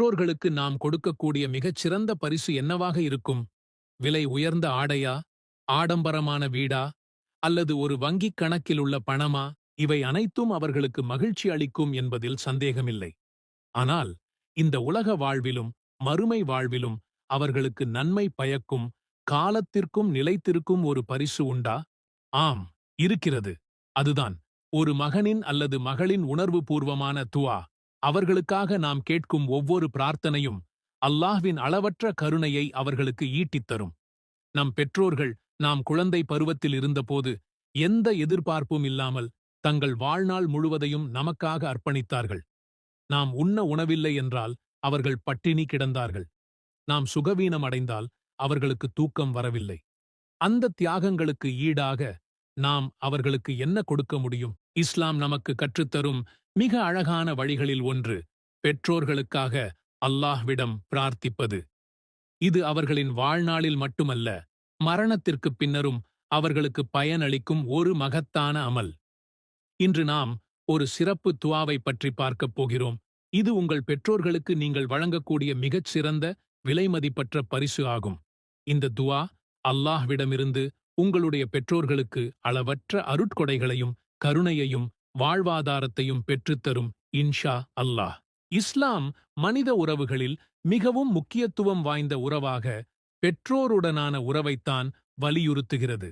பெற்றோர்களுக்கு நாம் கொடுக்கக்கூடிய மிகச்சிறந்த பரிசு என்னவாக இருக்கும்? விலை உயர்ந்த ஆடையா? ஆடம்பரமான வீடா? அல்லது ஒரு வங்கிக் கணக்கில் உள்ள பணமா? இவை அனைத்தும் அவர்களுக்கு மகிழ்ச்சி அளிக்கும் என்பதில் சந்தேகமில்லை. ஆனால் இந்த உலக வாழ்விலும் மறுமை வாழ்விலும் அவர்களுக்கு நன்மை பயக்கும் காலத்திற்கும் நிலைத்திருக்கும் ஒரு பரிசு உண்டா? ஆம் இருக்கிறது. அதுதான். ஒரு மகனின் அல்லது மகளின் உணர்வுபூர்வமான துவா. அவர்களுக்காக நாம் கேட்கும் ஒவ்வொரு பிரார்த்தனையும் அல்லாஹ்வின் அளவற்ற கருணையை அவர்களுக்கு ஈட்டித் தரும். நம் பெற்றோர்கள் நாம் குழந்தை பருவத்தில் இருந்தபோது எந்த எதிர்பார்ப்பும் இல்லாமல் தங்கள் வாழ்நாள் முழுவதையும் நமக்காக அர்ப்பணித்தார்கள். நாம் உண்ண உணவில்லை என்றால் அவர்கள் பட்டினி கிடந்தார்கள். நாம் சுகவீனம் அடைந்தால் அவர்களுக்கு தூக்கம் வரவில்லை. அந்த தியாகங்களுக்கு ஈடாக நாம் அவர்களுக்கு என்ன கொடுக்க முடியும்? இஸ்லாம் நமக்கு கற்றுத்தரும் மிக அழகான வழிகளில் ஒன்று பெற்றோர்களுக்காக அல்லாஹ்விடம் பிரார்த்திப்பது. இது அவர்களின் வாழ்நாளில் மட்டுமல்ல மரணத்திற்குப் பின்னரும் அவர்களுக்கு பயனளிக்கும் ஒரு மகத்தான அமல். இன்று நாம் ஒரு சிறப்பு துவாவை பற்றி பார்க்கப் போகிறோம். இது உங்கள் பெற்றோர்களுக்கு நீங்கள் வழங்கக்கூடிய மிகச் சிறந்த விலைமதிப்பற்ற பரிசு ஆகும். இந்த துவா அல்லாஹ்விடமிருந்து உங்களுடைய பெற்றோர்களுக்கு அளவற்ற அருட்கொடைகளையும் கருணையையும் வாழ்வாதாரத்தையும் பெற்றுத்தரும் இன்ஷா அல்லாஹ். இஸ்லாம் மனித உறவுகளில் மிகவும் முக்கியத்துவம் வாய்ந்த உறவாக பெற்றோருடனான உறவைத்தான் வலியுறுத்துகிறது.